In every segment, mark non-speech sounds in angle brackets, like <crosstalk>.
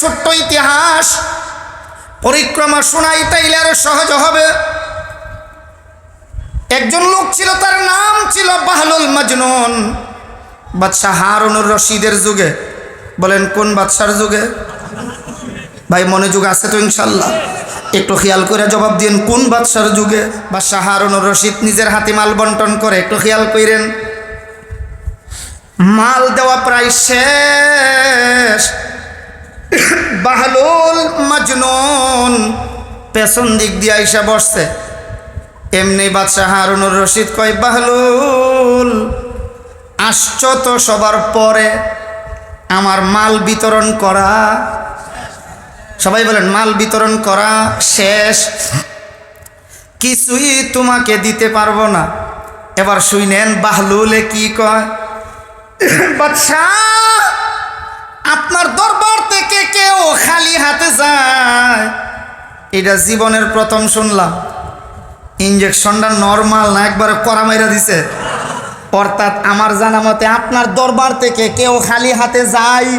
ছোট্ট ইতিহাস। পরিক্রমা শোনাই তাইলে আরও সহজ হবে। একজন লোক ছিল, তার নাম ছিল বাহলুল মাজনুন। বাদশাহ হারুনুর রশিদের যুগে। বলেন, কোন বাদশার যুগে? ভাই, মনোযোগ আছে তো ইনশাল্লাহ। একটু খেয়াল করে জবাব দিন কোন বাদশার যুগে? বাদশাহ হারুনুর রশিদ নিজের হাতে মাল বন্টন করে, একটু খেয়াল করেন মাল দেওয়া প্রায় শেষ। বাহলুল মাজনুন। পেছন দিক দিয়ে আইসা বসছে। এমনি বাদশাহ হারুনুর রশিদ কয়, বাহলুল, আসছ তো সবার পরে। আমার মাল বিতরণ করা, সবাই বলেন, মাল বিতরণ করা শেষ। কিছুই তোমাকে দিতে পারব না। এবার শুনেন বাহলুলে কি কয়, বাদশাহ, আপনার হাতে যায়। এটা জীবনের প্রথম শুনলাম। ইঞ্জেকশনটা নর্মাল না, একবারে করা মাইরা দিছে। অর্থাৎ আমার জানা মতে আপনার দরবার থেকে কেউ খালি হাতে যায়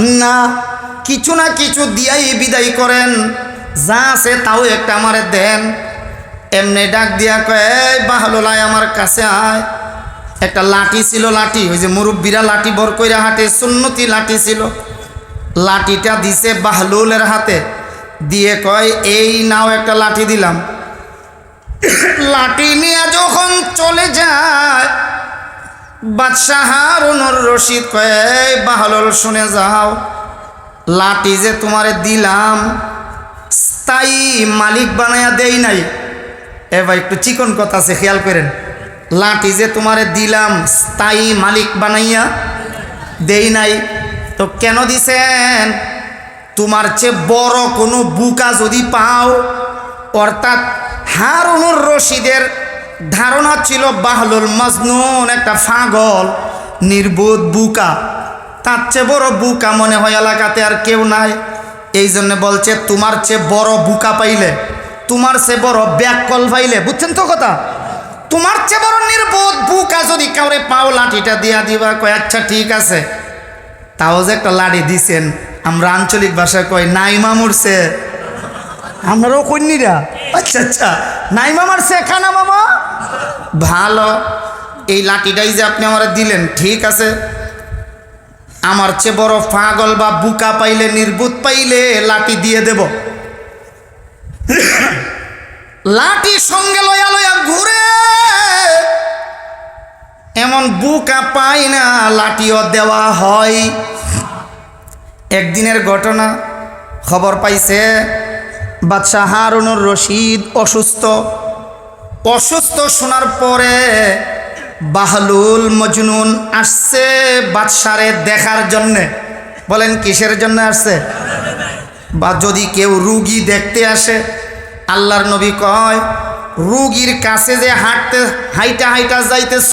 না। কিছু না কিছু দিয়াই বিদায় করেন। যা আছে তাও একটা আমারে দেন। এমনি ডাক দিয়া কয় বাহলোলায় আমার কাছে আয়। একটা লাঠি ছিল লাঠি, ওই যে মুরব্বীরা লাঠি বর কইরা হাটে, সুন্নতি লাঠি ছিল। লাঠিটা দিছে বাহলুলের হাতে। দিয়ে কয়, এই নাও একটা লাঠি দিলাম। লাঠি নিয়ে যখন চলে যায় বাদশাহ হারুনুর রশিদ কয় বাহলুল, শুনে যাও। লাঠি যে তোমারে দিলাম স্থায়ী মালিক বানায়া দেই নাই। এ ভাই একটু চিকন কথা আছে, খেয়াল করেন। লাঠি যে তোমারে দিলাম স্থায়ী মালিক বানাইয়া দেই নাই। তো কেন দিছেন? তোমার চেয়ে বড় কোনো বুকা যদি পাও? অর্থাৎ হারুনুর রশিদের ধারণা ছিল বাহলুল মজনুন একটা ফাগল নির্বোধ বুকা। তার চেয়ে বড় বুকা মনে হয় এলাকাতে আর কেউ নাই। এই জন্য বলছে, তোমার চেয়ে বড় বুকা পাইলে, তোমার চেয়ে বড় ব্যাককল পাইলে, বুঝছেন তো কথা? তোমার চেয়ে বড় নির্বোধ বুকা যদি কাউরে পাও, লাঠিটা দিয়া দিবা, কয় আচ্ছা ঠিক আছে। তাও যে একটা লাঠি দিছেন আমরা আঞ্চলিক ভাষায় কয় নাইমা মরছে। আমরাও কন্যিরা। আচ্ছা আচ্ছা নাইমা মারছে খানা মামা? ভালো এই লাঠিটাই যে আপনি আমার দিলেন ঠিক আছে। আমার চেয়ে বড় পাগল বা বুকা পাইলে নির্বুত পাইলে লাঠি দিয়ে দেব। লাঠি সঙ্গে লয়া লয়া ঘুরে এমন বুকা পাই না, লাঠিও দেওয়া হয়। একদিনের ঘটনা, খবর পাইছে, বাদশাহ হারুনুর রশিদ অসুস্থ। অসুস্থ শোনার পরে বাহলুল মজনুন আসছে বাদশারে দেখার জন্যে। বলেন, কিসের জন্য আসছে? বা যদি কেউ রুগী দেখতে আসে, আল্লাহর নবী কয় রুগীর কাছে যে হাঁটতে, হাইটা হাইটা যাইতেছ,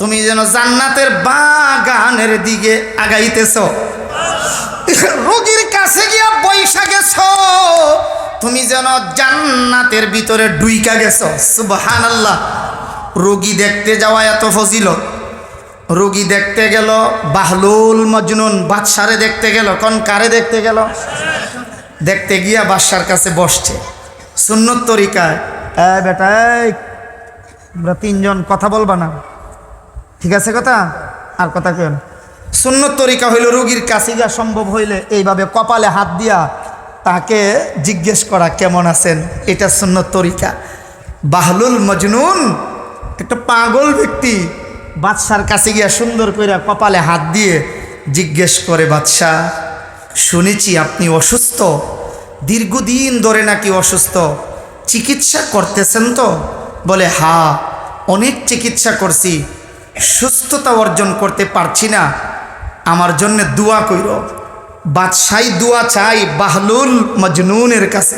তুমি যেন জান্নাতের বাগানের দিকে আগাইতেছ। রুগীর কাছে গিয়া বৈশা গেছ, তুমি যেন জান্নাতের ভিতরে ডুইকা গেছ। সুবহান আল্লাহ রোগী দেখতে যাওয়া এত ফজিল রোগী দেখতে গেল, বাহলুল মজনুন বাদশারে দেখতে গেল কোন কারে দেখতে গেল। দেখতে গিয়া বাদশার কাছে বসছে। সুন্নত তরিকায়। এ আমরা তিনজন কথা বলবা না। ঠিক আছে কথা? আর কথা কেন সুন্নত তরিকা হইল, রুগীর কাছে যা সম্ভব হইলে এইভাবে কপালে হাত দিয়া তাকে জিজ্ঞেস করা, কেমন আছেন? এটা সুন্নত তরিকা। বাহলুল মজনুন, একটা পাগল ব্যক্তি, বাদশার কাছে গিয়া সুন্দর করে কপালে হাত দিয়ে জিজ্ঞেস করে, বাদশাহ, শুনেছি আপনি অসুস্থ। দীর্ঘদিন ধরে নাকি অসুস্থ। চিকিৎসা করতেছেন তো? বলে, হা, অনেক চিকিৎসা করছি। সুস্থতা অর্জন করতে পারছি না। আমার জন্য দোয়া কইর। বাদশাই দোয়া চাই বাহলুল মজনুনের কাছে।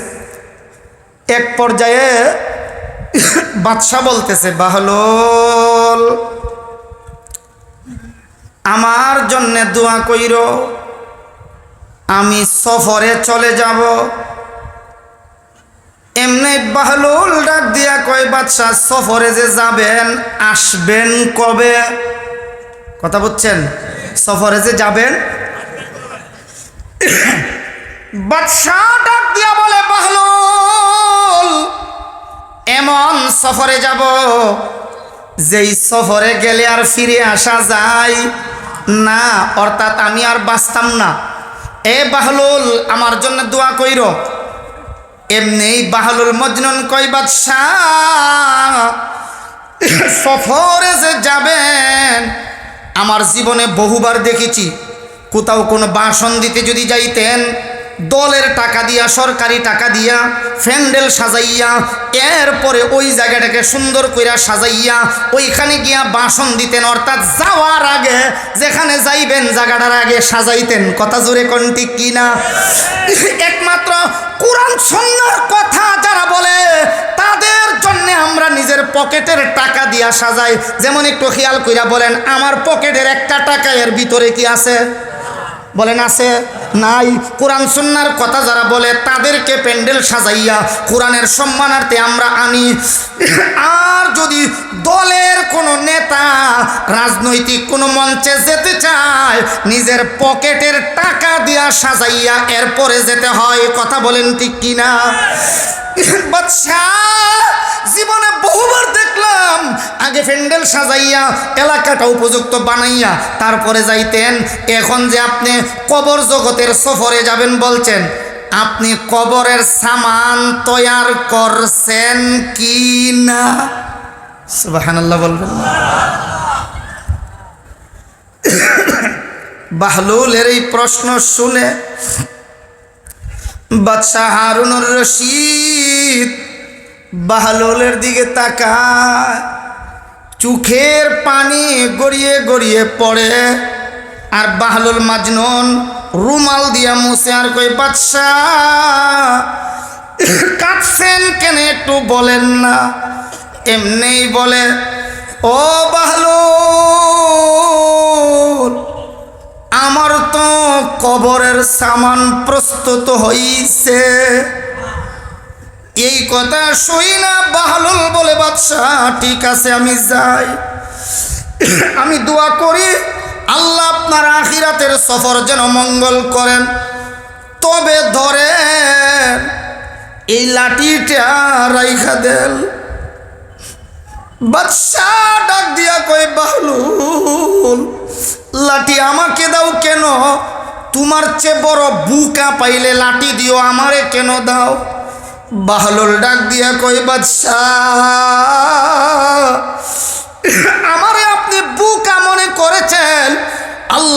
এক পর্যায়ে বাদশাহ বলতেছে, বাহলুল, আমার জন্য দোয়া কইর। আমি সফরে চলে যাব। এমনি বাহলুল ডাক দিয়া কয়, বাদশাহ, সফরে যে যাবেন, আসবেন কবে? কথা বুঝছেন? সফরে যে যাবেন, বাদশাহ ডাক দিয়া বলে, বাহলুল, এমন সফরে যাব যেই সফরে গেলে আর ফিরে আসা যায় না। অর্থাৎ আমি আর বাঁচতাম না। এ বাহলুল, আমার জন্য দোয়া কইর। এমনি বাহলুল মজনুন কই বাদশাহ, সফরে যে যাবেন, আমার জীবনে বহুবার দেখেছি। কোথাও কোনো বাসন দিতে যদি যাইতেন দলের টাকা দিয়া, সরকারি টাকা দিয়া ফ্যান্ডেল সাজাইয়া, এরপরে ওই জায়গাটাকে সুন্দর কইরা সাজাইয়া, ওইখানে গিয়া বাসন দিতেন। অর্থাৎ যাওয়ার আগে, যেখানে যাইবেন, জায়গাটার আগে সাজাইতেন। কথা জোরে কোনটি কিনা একমাত্র কোরআন সন্ন্যার কথা যারা বলে, তাদের জন্য আমরা নিজের পকেটের টাকা দিয়া সাজাই। যেমন একটু খেয়াল কইরা বলেন, আমার পকেটের একটা টাকা এর ভিতরে কি আছে? বলেন, আছে? নাই। কোরআন সুন্নার কথা যারা বলে, তাদেরকে প্যান্ডেল সাজাইয়া কোরআনের সম্মানার্থে আমরা আনি। আর যদি দলের কোনো নেতা, রাজনৈতিক কোনো মঞ্চে যেতে চায়, নিজের পকেটের টাকা দিয়া সাজাইয়া এরপরে যেতে হয়, কথা বলেন ঠিক কিনা? জীবনে বহুবার দেখলাম, আগে প্যান্ডেল সাজাইয়া এলাকাটা উপযুক্ত বানাইয়া, তারপরে যাইতেন। এখন যে আপনি কবর জগতের সফরে যাবেন বলছেন, আপনি কবরের সামান তৈয়ার করছেন কি না? সুবাহান্লাহ বলবেন <coughs> বাহলুলের এই প্রশ্ন শুনে বাদশাহ হারুনুর রশিদ বাহলুলের দিকে তাকায়, চোখের পানি গড়িয়ে গড়িয়ে পড়ে। আর বাহলুল মাজনুন রুমাল দিয়া মুছে আর কই, বাদশাহ, কাঁদছেন কেন একটু বলেন না। এমনিই বলে, ও বাহলুল আমার তো কবরের সামান প্রস্তুত হইছে। এই কথা শুই না বাহলুল বলে, বাদশাহ, ঠিক আছে, আমি যাই। আমি দোয়া করি আল্লাহ আপনার আখিরাতের সফর যেন মঙ্গল করেন। তবে ধরেন, এই লাঠিটা রাইখা দেন। বাদশাহ ডাক দিয়া কই বাহলুল, লাঠি আমাকে দাও কেন? তোমার চেয়ে বড় বুকা পাইলে লাঠি দিও, আমারে কেন দাও? বাহলুল ডাক দিয়া কই বাদশাহ, আমারে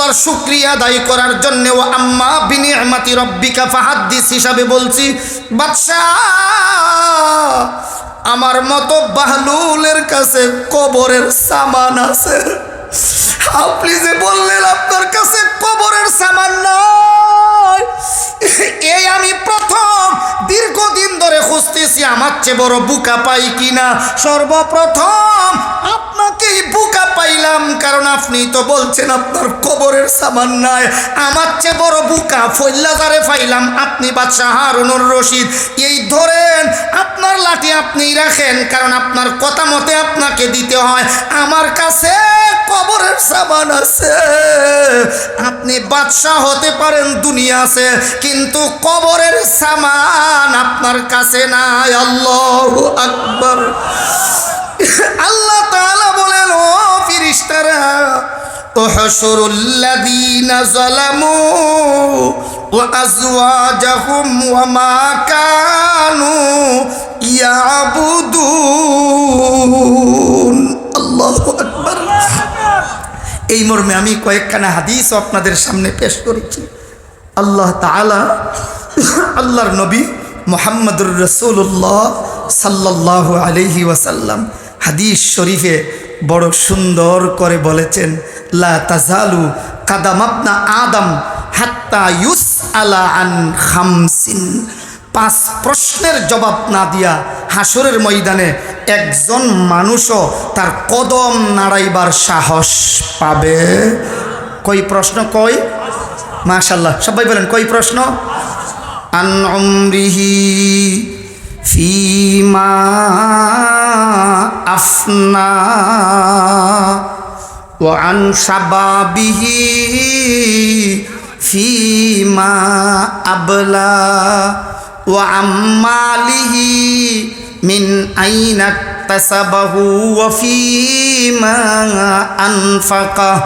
আল্লাহর শুক্রিয়া আদায় করার জন্য ও আম্মা বিনি আমাতি রব্বিকা ফাহাদ্দিস হিসাবে বলছি, বাদশাহ, আমার মতো বাহলুলের কাছে কবরের সামান আছে। আপনি যে বললেন, আপনার কাছে কবরের সামান নয় এই আমি প্রথম, দীর্ঘদিন ধরে খুঁজতেছি আমার চেয়ে বড় বুকা পাই কিনা। সর্বপ্রথম আপনাকেই বুকা পাইলাম, কারণ আপনি তো বলছেন আপনার কবরের সামান নাই। আমার চেয়ে বড় বুকা ফৈল্লাজারে পাইলাম, আপনি বাদশাহ হারুনুর রশিদ। এই ধরেন, আপনার লাঠি আপনি রাখেন, কারণ আপনার কথা মতে আপনাকে দিতে হয়। আমার কাছে কবরের সামান আছে। আপনি বাদশাহ হতে পারেন, দুনিয়া আছে, কিন্তু কবরের সামান আপনার কাছে নাই। আল্লাহ আকবর। আল্লাহ তাআলা বলেন ও ফিরিস্তারা احشروا الذين ظلموا وأزواجهم وما كانوا يعبدون الله أكبر এই মর্মে আমি কয়েকখানা হাদিস আপনাদের সামনে পেশ করেছি আল্লাহ তাআলা আল্লাহর নবী মোহাম্মদুর রসুল্লাহ সাল্লাহ আলহি ওয়াসাল্লাম হাদিস শরীফে বড় সুন্দর করে বলেছেন, লা তাজালু কাদাম আপনা আদম হাত্তা ইউস আলা আন খামসিন। পাঁচ প্রশ্নের জবাব না দিয়া হাসরের ময়দানে একজন মানুষও তার কদম নাড়াইবার সাহস পাবে। কই প্রশ্ন কই? মাশাল্লাহ সবাই বলেন কই প্রশ্ন? আন উমরিহি فيما أفنى وعن شبابه فيما أبلى وعن ماله من أين اكتسبه وفيما أنفقه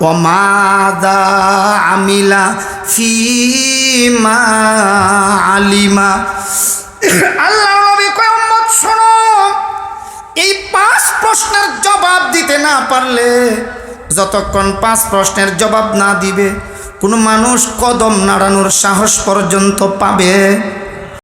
وماذا عمل فيما علم আল্লাহ নবী কয়ম্মত শোনো, এই পাঁচ প্রশ্নের জবাব দিতে না পারলে যতক্ষণ পাঁচ প্রশ্নের জবাব না দিবে, কোনো মানুষ কদম নাড়ানোর সাহস পর্যন্ত পাবে।